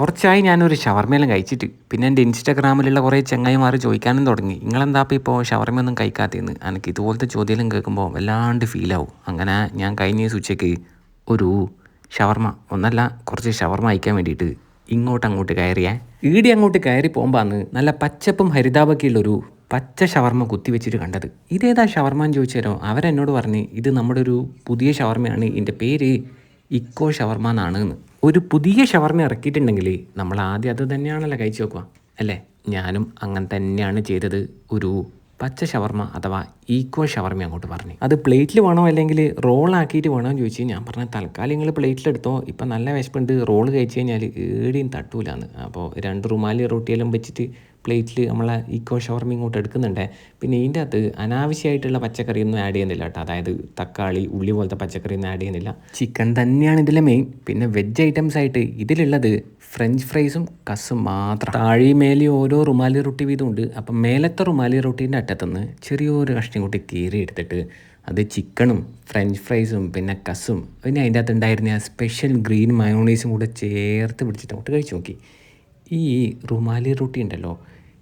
കുറച്ചായി ഞാനൊരു ഷവർമയെല്ലാം കഴിച്ചിട്ട്. പിന്നെ എന്റെ ഇൻസ്റ്റാഗ്രാമിലുള്ള കുറേ ചങ്ങായിമാർ ചോദിക്കാനും തുടങ്ങി. നിങ്ങളെന്താ ഇപ്പോൾ ഇപ്പോൾ ഷവർമയൊന്നും കഴിക്കാത്തതെന്ന്? എനിക്ക് ഇതുപോലത്തെ ചോദ്യമെല്ലാം കേൾക്കുമ്പോൾ വല്ലാണ്ട് ഫീലാവും അങ്ങനെ ഞാൻ കഴിഞ്ഞ ദിവസം ഉച്ചയ്ക്ക് ഒരു ഷവർമ ഒന്നല്ല കുറച്ച് ഷവർമ അയക്കാൻ വേണ്ടിയിട്ട് ഇങ്ങോട്ട് അങ്ങോട്ട് കയറിയേ ഈടി അങ്ങോട്ട് കയറി പോകുമ്പോന്ന് നല്ല പച്ചപ്പും ഹരിതാപൊക്കെ ഉള്ളൊരു പച്ച ഷവർമ കുത്തി വെച്ചിട്ട് കണ്ടത്. ഇതേതാ ഷവർമ? എന്ന് ചോദിച്ചാലോ അവരെന്നോട് പറഞ്ഞ് ഇത് നമ്മുടെ ഒരു പുതിയ ഷവർമയാണ്. ഇതിന്റെ പേര് ഇക്കോ ഷവർമ എന്നാണ് എന്ന്. ഒരു പുതിയ ഷവർമ ഇറക്കിയിട്ടുണ്ടെങ്കിൽ നമ്മൾ ആദ്യം അത് തന്നെയാണല്ലോ കഴിച്ചു നോക്കുക അല്ലേ? ഞാനും അങ്ങനെ തന്നെയാണ് ചെയ്തത്. ഒരു പച്ച ഷവർമ അഥവാ ഈക്വൽ ഷവർമ അങ്ങോട്ട് പറഞ്ഞു. അത് പ്ലേറ്റിൽ വേണോ അല്ലെങ്കിൽ റോളാക്കിയിട്ട് വേണോ എന്ന് ചോദിച്ചു ഞാൻ പറഞ്ഞ തൽക്കാലം നിങ്ങൾ പ്ലേറ്റിലെടുത്തോ. ഇപ്പം നല്ല വിശപ്പുണ്ട്. റോൾ കഴിച്ച് കഴിഞ്ഞാൽ ഏടിയും തട്ടൂലാന്ന്. അപ്പോൾ രണ്ട് റുമാലി റൊട്ടിയെല്ലാം വെച്ചിട്ട് പ്ലേറ്റിൽ നമ്മളെ ഈക്കോ ഷവർമ ഇങ്ങോട്ട് എടുക്കുന്നുണ്ട്. പിന്നെ ഇതിന്റെ അകത്ത് അനാവശ്യമായിട്ടുള്ള പച്ചക്കറിയൊന്നും ആഡ് ചെയ്യുന്നില്ല കേട്ടോ. അതായത് തക്കാളി ഉള്ളി പോലത്തെ പച്ചക്കറിയൊന്നും ആഡ് ചെയ്യുന്നില്ല. ചിക്കൻ തന്നെയാണ് ഇതിലെ മെയിൻ പിന്നെ വെജ് ഐറ്റംസ് ആയിട്ട് ഇതിലുള്ളത് ഫ്രഞ്ച് ഫ്രൈസും കസും മാത്രം. താഴെ മേലെ ഓരോ റുമാലി റൊട്ടി വീതമുണ്ട്. അപ്പം മേലത്തെ റുമാലി റൊട്ടീന്റെ അറ്റത്തുനിന്ന് ചെറിയൊരു കഷ്ണം കൂട്ടി കീറി എടുത്തിട്ട് അത് ചിക്കണും ഫ്രഞ്ച് ഫ്രൈസും പിന്നെ കസും പിന്നെ അതിന്റെ അകത്ത് ഉണ്ടായിരുന്ന ആ സ്പെഷ്യൽ ഗ്രീൻ മയോണൈസും കൂടെ ചേർത്ത് പിടിച്ചിട്ട് അങ്ങോട്ട് കഴിച്ചു നോക്കി. ഈ റുമാലി റൊട്ടി ഉണ്ടല്ലോ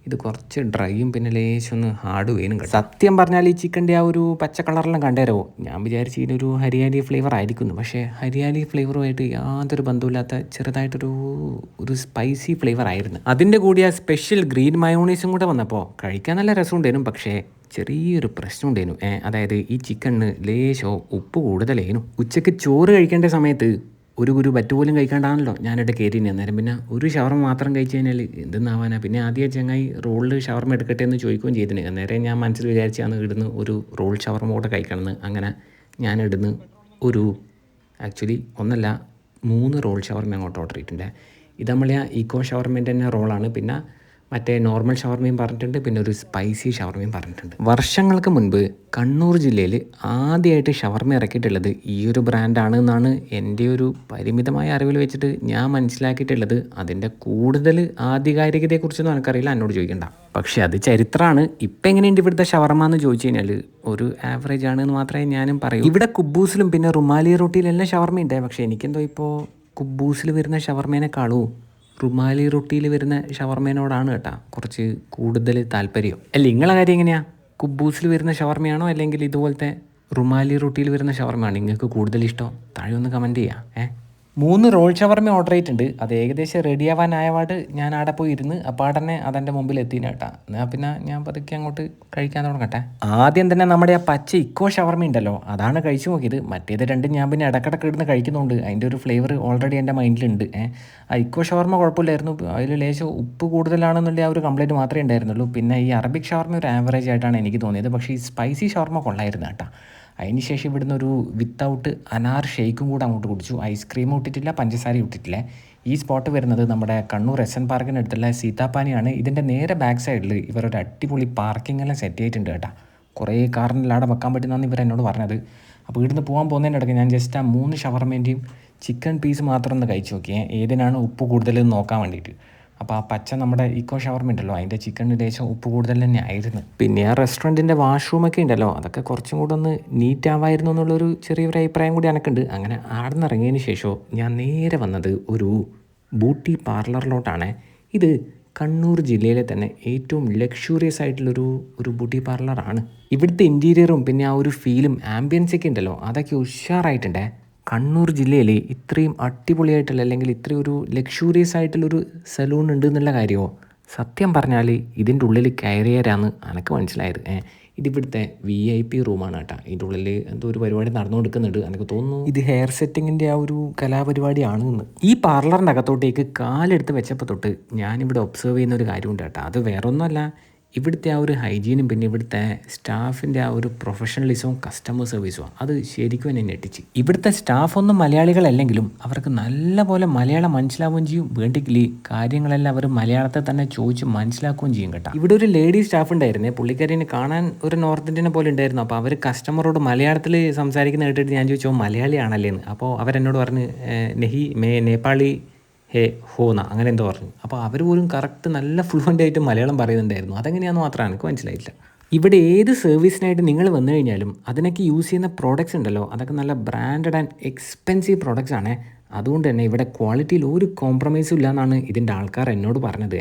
ഇത് കുറച്ച് ഡ്രൈയും പിന്നെ ലേശം ഒന്ന് ഹാർഡ് വേനും സത്യം പറഞ്ഞാൽ ഈ ചിക്കന്റെ ആ ഒരു പച്ച കളറെല്ലാം കണ്ടേരോ ഞാൻ വിചാരിച്ച് ഇതിനൊരു ഹരിയാലി ഫ്ലേവർ ആയിരിക്കുന്നു. പക്ഷേ ഹരിയാലി ഫ്ലേവറുമായിട്ട് യാതൊരു ബന്ധമില്ലാത്ത ചെറുതായിട്ടൊരു ഒരു സ്പൈസി ഫ്ലേവർ ആയിരുന്നു. അതിന്റെ കൂടി ആ സ്പെഷ്യൽ ഗ്രീൻ മയോണീസും കൂടെ വന്നപ്പോൾ കഴിക്കാൻ നല്ല രസമുണ്ടായിരുന്നു പക്ഷേ ചെറിയൊരു പ്രശ്നം ഉണ്ടായിരുന്നു. അതായത് ഈ ചിക്കണിന് ലേശോ ഉപ്പ് കൂടുതലായിരുന്നു ഉച്ചയ്ക്ക് ചോറ് കഴിക്കേണ്ട സമയത്ത് ഒരു കുരു പറ്റു പോലും കഴിക്കാണ്ടാണല്ലോ ഞാനിവിടെ കയറി അന്നേരം പിന്നെ ഒരു ഷവർമ മാത്രം കഴിച്ച് കഴിഞ്ഞാൽ എന്തെന്നാവാനാ? പിന്നെ ആദ്യം ചങ്ങായി റോളിൽ ഷവർമ എടുക്കട്ടെ എന്ന് ചോദിക്കുകയും ചെയ്തിന്. അന്നേരം ഞാൻ മനസ്സിൽ വിചാരിച്ചാണ് ഇടുന്ന് ഒരു റോൾ ഷവർമ കൂടെ കഴിക്കണമെന്ന് അങ്ങനെ ഞാൻ ഇടുന്ന് ഒരു ആക്ച്വലി ഒന്നല്ല മൂന്ന് റോൾ ഷവർമ അങ്ങോട്ട് ഓർഡർ ചെയ്തിട്ടുണ്ട്. ഇത് നമ്മളെ ഈക്കോ ഷവർമേന്റെ തന്നെ റോളാണ്. പിന്നെ മറ്റേ നോർമൽ ഷവർമയും പറഞ്ഞിട്ടുണ്ട് പിന്നെ ഒരു സ്പൈസി ഷവർമയും പറഞ്ഞിട്ടുണ്ട്. വർഷങ്ങൾക്ക് മുൻപ് കണ്ണൂർ ജില്ലയിൽ ആദ്യമായിട്ട് ഷവർമ ഇറക്കിയിട്ടുള്ളത് ഈ ഒരു ബ്രാൻഡാണ് എന്നാണ് എന്റെ ഒരു പരിമിതമായ അറിവിൽ വെച്ചിട്ട് ഞാൻ മനസ്സിലാക്കിയിട്ടുള്ളത്. അതിന്റെ കൂടുതൽ ആധികാരികതയെക്കുറിച്ചൊന്നും എനിക്കറിയില്ല എന്നോട് ചോദിക്കണ്ട. പക്ഷേ അത് ചരിത്രമാണ്. ഇപ്പം എങ്ങനെയുണ്ട് ഇവിടുത്തെ ഷവർമ എന്ന് ചോദിച്ചു കഴിഞ്ഞാൽ ഒരു ആവറേജ് ആണ് എന്ന് മാത്രമേ ഞാനും പറയൂ. ഇവിടെ കുബൂസിലും പിന്നെ റുമാലി റൊട്ടിയിലെല്ലാം ഷവർമ ഉണ്ടായി പക്ഷേ എനിക്കെന്തോ ഇപ്പോൾ കുബൂസിൽ വരുന്ന ഷവർമേനെക്കാളൂ റുമാലി റൊട്ടിയിൽ വരുന്ന ഷവർമേനോടാണ് കേട്ടാ കുറച്ച് കൂടുതൽ താല്പര്യം. അല്ല നിങ്ങളെ കാര്യം എങ്ങനെയാ? കുബൂസിൽ വരുന്ന ഷവർമയാണോ അല്ലെങ്കിൽ ഇതുപോലത്തെ റുമാലി റൊട്ടിയിൽ വരുന്ന ഷവർമയാണോ? നിങ്ങൾക്ക് കൂടുതൽ ഇഷ്ടം? താഴെ ഒന്ന് കമന്റ് ചെയ്യാം ഏ? മൂന്ന് റോൾ ഷവർമ ഓർഡർ ചെയ്തിട്ടുണ്ട്. അത് ഏകദേശം റെഡി ആവാനായപാട് ഞാൻ അവിടെ പോയി ഇരുന്ന് തന്നെ അതെന്റെ മുമ്പിൽ എത്തിന് കേട്ടാ. എന്നാൽ പിന്നെ ഞാൻ പതുക്കെ അങ്ങോട്ട് കഴിക്കാൻ തുടങ്ങട്ടെ. ആദ്യം തന്നെ നമ്മുടെ ആ പച്ച ഇക്കോ ഷവർമ ഉണ്ടല്ലോ അതാണ് കഴിച്ചു നോക്കിയത്. മറ്റേത് രണ്ടും ഞാൻ പിന്നെ ഇടക്കിടക്ക് ഇടുന്ന് കഴിക്കുന്നുണ്ട് അതിന്റെ ഒരു ഫ്ലേവർ ഓൾറെഡി എന്റെ മൈൻഡിലുണ്ട് ഏഹ് ആ ഇക്കോ ഷവർമ കുഴപ്പമില്ലായിരുന്നു. അതിൽ ലേശം ഉപ്പ് കൂടുതലാണെന്നുള്ള ആ ഒരു കംപ്ലയിന്റ് മാത്രമേ ഉണ്ടായിരുന്നുള്ളൂ. പിന്നെ ഈ അറബിക് ഷവർമ ഒരു ആവറേജ് ആയിട്ടാണ് എനിക്ക് തോന്നിയത്. പക്ഷേ ഈ സ്പൈസി ഷവർമ കൊള്ളായിരുന്നു കേട്ടോ. അതിന് ശേഷം ഇവിടുന്ന് ഒരു വിത്തൗട്ട് അനാർ ഷേക്കും കൂടെ അങ്ങോട്ട് കുടിച്ചു. ഐസ്ക്രീം ഇട്ടിട്ടില്ല പഞ്ചസാരയും ഇട്ടിട്ടില്ല. ഈ സ്പോട്ട് വരുന്നത് നമ്മുടെ കണ്ണൂർ എസ് എൻ പാർക്കിനടുത്തുള്ള സീതാപ്പാനിയാണ്. ഇതിന്റെ നേരെ ബാക്ക് സൈഡിൽ ഇവരൊരു അടിപൊളി പാർക്കിംഗ് എല്ലാം സെറ്റ് ചെയ്തിട്ടുണ്ട് കേട്ടോ. കുറേ കാറിനെല്ലാം അവിടെ വെക്കാൻ പറ്റുന്നതെന്ന് ഇവർ എന്നോട് പറഞ്ഞത്. അപ്പോൾ ഇവിടുന്ന് പോകാൻ പോകുന്നതിന്റെ ഇടയ്ക്ക് ഞാൻ ജസ്റ്റ് ആ മൂന്ന് ഷവർമേന്റെയും ചിക്കൻ പീസ് മാത്രം ഒന്ന് കഴിച്ചു നോക്കിയേ. ഏതിനാണ് ഉപ്പ് കൂടുതലെന്ന് നോക്കാൻ വേണ്ടിയിട്ട്. അപ്പോൾ ആ പച്ച നമ്മുടെ ഇക്കോ ഷവർമ ഉണ്ടല്ലോ അതിന്റെ ചിക്കൻ ലേശം ഉപ്പ് കൂടുതൽ തന്നെ ആയിരുന്നു. പിന്നെ ആ റെസ്റ്റോറന്റിന്റെ വാഷ്റൂമൊക്കെ ഉണ്ടല്ലോ അതൊക്കെ കുറച്ചും കൂടെ ഒന്ന് നീറ്റ് ആവായിരുന്നു എന്നുള്ളൊരു ചെറിയൊരു അഭിപ്രായം കൂടി എനിക്കുണ്ട് അങ്ങനെ ആടെ ഇറങ്ങിയതിന് ശേഷം ഞാൻ നേരെ വന്നത് ഒരു ബൂട്ടി പാർലറിലോട്ടാണ് ഇത് കണ്ണൂർ ജില്ലയിലെ തന്നെ ഏറ്റവും ലക്ഷൂറിയസ് ആയിട്ടുള്ളൊരു ഒരു ബ്യൂട്ടി പാർലറാണ് ഇവിടുത്തെ ഇന്റീരിയറും പിന്നെ ആ ഒരു ഫീലും ആംബിയൻസൊക്കെ ഉണ്ടല്ലോ അതൊക്കെ ഉഷാറായിട്ടുണ്ടേ. കണ്ണൂർ ജില്ലയിൽ ഇത്രയും അടിപൊളിയായിട്ടുള്ള അല്ലെങ്കിൽ ഇത്രയും ഒരു ലക്ഷൂറിയസ് ആയിട്ടുള്ളൊരു സലൂൺ ഉണ്ട് എന്നുള്ള കാര്യമോ? സത്യം പറഞ്ഞാൽ ഇതിന്റെ ഉള്ളിൽ കയറിയരാന്ന് എനിക്ക് മനസ്സിലായത്. ഏ ഇതിവിടുത്തെ വി ഐ പി റൂമാണ് കേട്ടോ. ഇതിന്റെ ഉള്ളിൽ എന്തോ ഒരു പരിപാടി നടന്നുകൊടുക്കുന്നുണ്ട് എനിക്ക് തോന്നുന്നു? ഇത് ഹെയർ സെറ്റിങ്ങിന്റെ ആ ഒരു കലാപരിപാടിയാണ് എന്ന് ഈ പാർലറിന്റെ അകത്തോട്ടേക്ക് കാലെടുത്ത് വെച്ചപ്പോൾ തൊട്ട് ഞാനിവിടെ ഒബ്സർവ് ചെയ്യുന്ന ഒരു കാര്യമുണ്ട് കേട്ടോ. അത് വേറൊന്നുമല്ല. ഇവിടുത്തെ ആ ഒരു ഹൈജീനും പിന്നെ ഇവിടുത്തെ സ്റ്റാഫിന്റെ ആ ഒരു പ്രൊഫഷണലിസവും കസ്റ്റമർ സർവീസും അത് ശരിക്കും എന്നെ ഞെട്ടിച്ച്. ഇവിടുത്തെ സ്റ്റാഫൊന്നും മലയാളികളല്ലെങ്കിലും അവർക്ക് നല്ല പോലെ മലയാളം മനസ്സിലാവുകയും ചെയ്യും. വേണ്ടിക്കില്ല കാര്യങ്ങളെല്ലാം അവർ മലയാളത്തെ തന്നെ ചോദിച്ച് മനസ്സിലാക്കുകയും ചെയ്യും കേട്ടോ. ഇവിടെ ഒരു ലേഡി സ്റ്റാഫ് ഉണ്ടായിരുന്നേ. പുള്ളിക്കാരിനെ കാണാൻ ഒരു നോർത്ത് ഇന്ത്യനെ പോലെ ഉണ്ടായിരുന്നു. അപ്പോൾ അവർ കസ്റ്റമറോട് മലയാളത്തിൽ സംസാരിക്കുന്ന കേട്ടിട്ട് ഞാൻ ചോദിച്ചോ മലയാളിയാണല്ലേ എന്ന് അപ്പോൾ അവരെന്നോട് പറഞ്ഞ് "ഏഹ്, നെഹി മേ നേപ്പാളി ഹേ ഹോന്ന അങ്ങനെ എന്തോ പറഞ്ഞു. അപ്പോൾ അവർ പോലും കറക്റ്റ് നല്ല ഫ്ലുവന്റ് ആയിട്ട് മലയാളം പറയുന്നുണ്ടായിരുന്നു. അതെങ്ങനെയാണെന്ന് മാത്രമാണ് എനിക്ക് മനസ്സിലായില്ല ഇവിടെ ഏത് സർവീസിനായിട്ട് നിങ്ങൾ വന്നു കഴിഞ്ഞാലും അതിനൊക്കെ യൂസ് ചെയ്യുന്ന പ്രോഡക്റ്റ്സ് ഉണ്ടല്ലോ. അതൊക്കെ നല്ല ബ്രാൻഡഡ് ആൻഡ് എക്സ്പെൻസീവ് പ്രോഡക്റ്റ്സ് ആണ്. അതുകൊണ്ട് തന്നെ ഇവിടെ ക്വാളിറ്റിയിൽ ഒരു കോംപ്രമൈസും ഇല്ല എന്നാണ് ഇതിന്റെ ആൾക്കാർ എന്നോട് പറഞ്ഞത്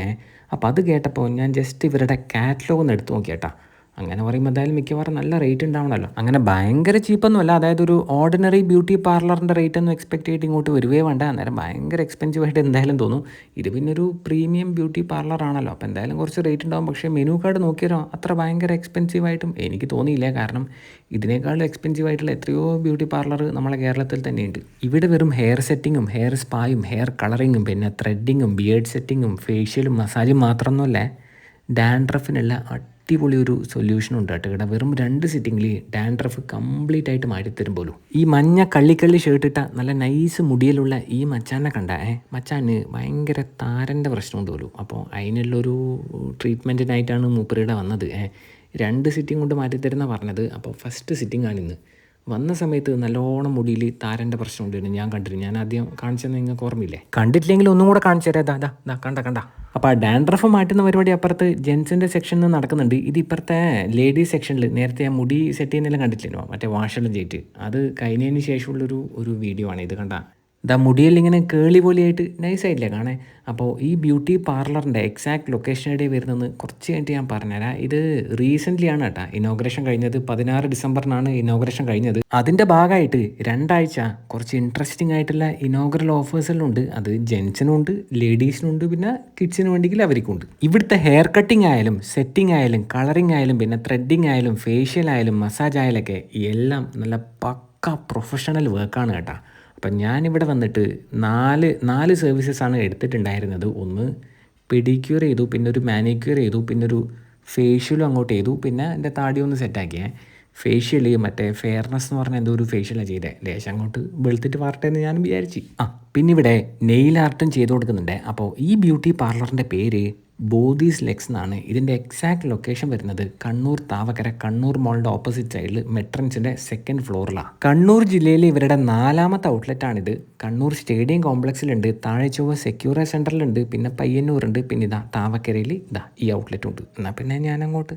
അപ്പോൾ അത് കേട്ടപ്പോൾ ഞാൻ ജസ്റ്റ് ഇവരുടെ കാറ്റലോഗ് ഒന്ന് എടുത്ത് നോക്കിയേട്ടാ. അങ്ങനെ പറയുമ്പോൾ എന്തായാലും മിക്കവാറും നല്ല റേറ്റ് ഉണ്ടാവണമല്ലോ അങ്ങനെ ഭയങ്കര ചീപ്പൊന്നും അല്ല അതായത് ഒരു ഓർഡിനറി ബ്യൂട്ടി പാർലറിന്റെ റേറ്റ് ഒന്നും എക്സ്പെക്ട് ചെയ്തിട്ട് ഇങ്ങോട്ട് വരുവേ വേണ്ട. അന്നേരം ഭയങ്കര എക്സ്പെൻസീവ് ആയിട്ട് എന്തായാലും തോന്നും. ഇത് പിന്നെ ഒരു പ്രീമിയം ബ്യൂട്ടി പാർലറാണല്ലോ അപ്പോൾ എന്തായാലും കുറച്ച് റേറ്റ് ഉണ്ടാവും. പക്ഷേ മെനു കാർഡ് നോക്കിയാലോ അത്ര ഭയങ്കര എക്സ്പെൻസീവ് ആയിട്ടും എനിക്ക് തോന്നിയില്ല. കാരണം ഇതിനേക്കാളും എക്സ്പെൻസീവ് ആയിട്ടുള്ള എത്രയോ ബ്യൂട്ടി പാർലർ നമ്മളെ കേരളത്തിൽ തന്നെയുണ്ട്. ഇവിടെ വെറും ഹെയർ സെറ്റിങ്ങും ഹെയർ സ്പായും ഹെയർ കളറിങ്ങും പിന്നെ ത്രെഡിങ്ങും ബിയേഡ് സെറ്റിങ്ങും ഫേഷ്യലും മസാജും മാത്രമൊന്നുമല്ല ഡാൻഡ്രഫിനുള്ള അടിപൊളി ഒരു സൊല്യൂഷൻ ഉണ്ട് കേട്ടോ. ഇവിടെ വെറും രണ്ട് സിറ്റിങ്ങിൽ ഡാൻഡ്രഫ് കംപ്ലീറ്റ് ആയിട്ട് മാറ്റിത്തരും പോലും. ഈ മഞ്ഞ കള്ളിക്കള്ളി ഷർട്ട് ഇട്ട നല്ല നൈസ് മുടിയിലുള്ള ഈ മച്ചാനെ കണ്ട ഏ മച്ചാന് ഭയങ്കര താരന്റെ പ്രശ്നമുണ്ട് പോലും അപ്പോൾ അതിനുള്ളൊരു ട്രീറ്റ്മെന്റിനായിട്ടാണ് മൂപ്പറിയുടെ വന്നത് ഏ. രണ്ട് സിറ്റിംഗ് കൊണ്ട് മാറ്റിത്തരുന്ന പറഞ്ഞത്. അപ്പോൾ ഫസ്റ്റ് സിറ്റിംഗ് ആണ് ഇന്ന്. വന്ന സമയത്ത് നല്ലോണം മുടിയിൽ താരന്റെ പ്രശ്നം ഉണ്ടായിരുന്നു ഞാൻ കണ്ടിരുന്നു. ഞാൻ ആദ്യം കാണിച്ചെന്ന് നിങ്ങൾക്ക് ഓർമ്മയില്ലേ? കണ്ടിട്ടില്ലെങ്കിൽ ഒന്നും കൂടെ കാണിച്ചു തരാം. ദാ ദാ കണ്ട കണ്ട. അപ്പോൾ ആ ഡാൻഡ്രഫ് മാറ്റുന്ന പരിപാടി അപ്പുറത്ത് ജെൻസിന്റെ സെക്ഷനിൽ നടക്കുന്നുണ്ട്. ഇത് ഇപ്പുറത്തെ ലേഡീസ് സെക്ഷനിൽ നേരത്തെ ആ മുടി സെറ്റ് ചെയ്യുന്നതെല്ലാം കണ്ടിട്ടില്ലോ? മറ്റേ വാഷെല്ലാം ചെയ്തിട്ട്. അത് കഴിഞ്ഞതിന് ശേഷമുള്ളൊരു ഒരു വീഡിയോ ആണ് ഇത് കണ്ട. ഇതാ മുടിയിൽ ഇങ്ങനെ കേളി പോലെയായിട്ട് നൈസായിട്ടില്ല കാണേ? അപ്പോൾ ഈ ബ്യൂട്ടി പാർലറിന്റെ എക്സാക്ട് ലൊക്കേഷൻ എവിടെ വരുന്നതെന്ന് കുറച്ച് കഴിഞ്ഞിട്ട് ഞാൻ പറഞ്ഞുതരാം. ഇത് റീസെന്റ്ലി ആണ് കേട്ടോ. ഇനോഗ്രേഷൻ കഴിഞ്ഞത് പതിനാറ് ഡിസംബറിനാണ് ഇനോഗ്രേഷൻ കഴിഞ്ഞത്. അതിന്റെ ഭാഗമായിട്ട് രണ്ടാഴ്ച കുറച്ച് ഇൻട്രസ്റ്റിംഗ് ആയിട്ടുള്ള ഇനോഗ്രൽ ഓഫേഴ്സെല്ലാം ഉണ്ട്. അത് ജെൻസിനും ഉണ്ട് ലേഡീസിനും ഉണ്ട് പിന്നെ കിഡ്സിന് വേണ്ടിയെങ്കിൽ അവർക്കുണ്ട് ഇവിടുത്തെ ഹെയർ കട്ടിംഗ് ആയാലും സെറ്റിംഗ് ആയാലും കളറിംഗ് ആയാലും പിന്നെ ത്രെഡിങ് ആയാലും ഫേഷ്യൽ ആയാലും മസാജ് ആയാലൊക്കെ എല്ലാം നല്ല പക്ക പ്രൊഫഷണൽ വർക്കാണ് കേട്ടോ. അപ്പം ഞാനിവിടെ വന്നിട്ട് നാല് നാല് സർവീസസ് ആണ് എടുത്തിട്ടുണ്ടായിരുന്നത്. ഒന്ന് പെഡിക്യൂർ ചെയ്തു പിന്നെ ഒരു മാനിക്യൂർ ചെയ്തു പിന്നെ ഒരു ഫേഷ്യലും അങ്ങോട്ട് ചെയ്തു പിന്നെ എന്റെ താടി ഒന്ന് സെറ്റാക്കിയേ ഫേഷ്യൽ മറ്റേ ഫെയർനെസ് എന്ന് പറഞ്ഞ എന്തോ ഒരു ഫേഷ്യലാണ് ചെയ്തത് ലേശം അങ്ങോട്ട് വെളുത്തിട്ട് വരട്ടെ എന്ന് ഞാനും വിചാരിച്ചു. ആ പിന്നെ ഇവിടെ നെയിൽ ആർട്ടും ചെയ്തു കൊടുക്കുന്നുണ്ട്. അപ്പോൾ ഈ ബ്യൂട്ടി പാർലറിന്റെ പേര് ബോധീസ് ലെക്സ് എന്നാണ്. ഇതിന്റെ എക്സാക്ട് ലൊക്കേഷൻ വരുന്നത് കണ്ണൂർ താവക്കര കണ്ണൂർ മോളിന്റെ ഓപ്പോസിറ്റ് സൈഡിൽ മെട്രൻസിന്റെ സെക്കൻഡ് ഫ്ലോറിലാണ് കണ്ണൂർ ജില്ലയിലെ ഇവരുടെ നാലാമത്തെ ഔട്ട്ലെറ്റാണിത് കണ്ണൂർ സ്റ്റേഡിയം കോംപ്ലക്സിലുണ്ട് താഴെ ചൊവ്വ സെക്യൂറ സെന്ററിലുണ്ട് പിന്നെ പയ്യന്നൂരുണ്ട് പിന്നെ ഇതാ താവക്കരയിൽ ഇതാ ഈ ഔട്ട്ലെറ്റ് ഉണ്ട്. എന്നാൽ പിന്നെ ഞാൻ അങ്ങോട്ട്